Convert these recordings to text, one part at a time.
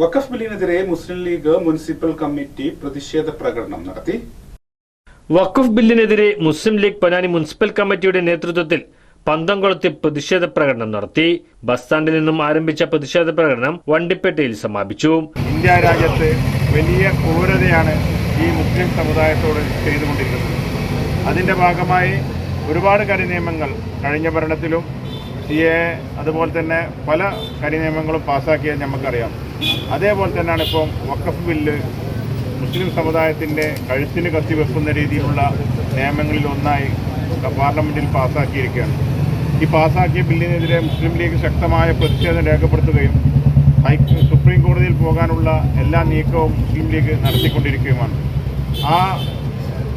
വഖഫ് ബില്ലിനെതിരെ മുസ്ലിം league municipal committee പ്രതിഷേധ പ്രകടനം നടത്തി. വഖഫ് ബില്ലിനെതിരെ മുസ്ലിം ലീഗ് പൊന്നാനി മുനിസിപ്പൽ കമ്മിറ്റിയുടെ നേതൃത്വത്തിൽ പന്തംകുളത്ത് പ്രതിഷേധ പ്രകടനം നടത്തി. ബസ് സ്റ്റാൻഡിൽ നിന്നും ആരംഭിച്ച പ്രതിഷേധ പ്രകടനം വണ്ടിപ്പേട്ടയിൽ സമാപിച്ചു. ഇന്ത്യ രാജ്യത്ത് വലിയ ക്രൂരതയാണ് ഈ മുസ്ലിം സമുദായത്തോട് ചെയ്തുകൊണ്ടിരിക്കുന്നത്. അതിന്റെ ഭാഗമായി ഒരുപാട് കരിനിയമങ്ങൾ കഴിഞ്ഞ ഭരണത്തിലും സി എ അതുപോലെ തന്നെ പല കരി കരിനിയമങ്ങളും പാസ്സാക്കിയത് നമുക്കറിയാം അതേപോലെ തന്നെയാണ് ഇപ്പം വക്കഫ് ബില്ല് മുസ്ലിം സമുദായത്തിന്റെ കഴുത്തിന് കത്തി വെക്കുന്ന രീതിയിലുള്ള നിയമങ്ങളിൽ ഒന്നായി പാർലമെന്റിൽ പാസ്സാക്കിയിരിക്കുകയാണ് ഈ പാസ്സാക്കിയ ബില്ലിനെതിരെ മുസ്ലിം ലീഗ് ശക്തമായ പ്രതിഷേധം രേഖപ്പെടുത്തുകയും ഹൈ സുപ്രീം കോടതിയിൽ പോകാനുള്ള എല്ലാ നീക്കവും മുസ്ലിം ലീഗ് നടത്തിക്കൊണ്ടിരിക്കുകയുമാണ്. ആ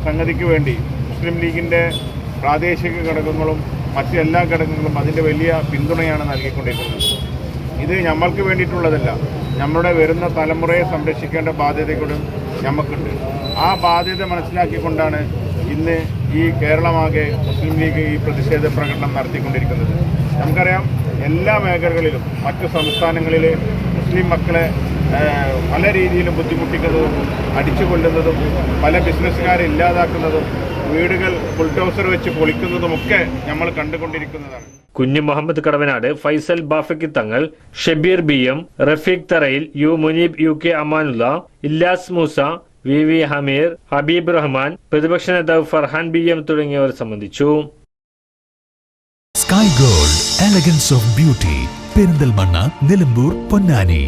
സംഗതിക്ക് വേണ്ടി മുസ്ലിം ലീഗിന്റെ പ്രാദേശിക ഘടകങ്ങളും മറ്റു എല്ലാ ഘടകങ്ങളും അതിന്റെ വലിയ പിന്തുണയാണ് നൽകിക്കൊണ്ടിരിക്കുന്നത്. ഇത് നമ്മൾക്ക് വേണ്ടിയിട്ടുള്ളതല്ല. നമ്മുടെ വരുന്ന തലമുറയെ സംരക്ഷിക്കേണ്ട ബാധ്യതകളും നമുക്കുണ്ട് ആ ബാധ്യത മനസ്സിലാക്കിക്കൊണ്ടാണ് ഇന്ന് ഈ കേരളമാകെ മുസ്ലിം ലീഗ് ഈ പ്രതിഷേധ പ്രകടനം നടത്തിക്കൊണ്ടിരിക്കുന്നത്. നമുക്കറിയാം എല്ലാ മേഖലകളിലും മറ്റു സംസ്ഥാനങ്ങളിൽ മുസ്ലിം മക്കളെ പല രീതിയിലും ബുദ്ധിമുട്ടിക്കുന്നതും അടിച്ചു കൊല്ലുന്നതും പല ബിസിനസ്സുകാരെ ഇല്ലാതാക്കുന്നതും വീടുകൾ ബുൾഡോസർ വെച്ച് പൊളിക്കുന്നതുമൊക്കെ നമ്മൾ കണ്ടുകൊണ്ടിരിക്കുന്നതാണ്. കുഞ്ഞു മുഹമ്മദ് കടവനാട് ഫൈസൽ ബാഫക്കി തങ്ങൾ Shabeer B M Rafeeq Tharayil U Muneeb U K Amanulla Illas Moosa V V Hameer Habeeb Rahman പ്രതിപക്ഷ നേതാവ് ഫർഹാൻ ബി എം തുടങ്ങിയവർ സംബന്ധിച്ചു. Sky gold elegance of beauty Perinthalmanna Nilambur Ponnani.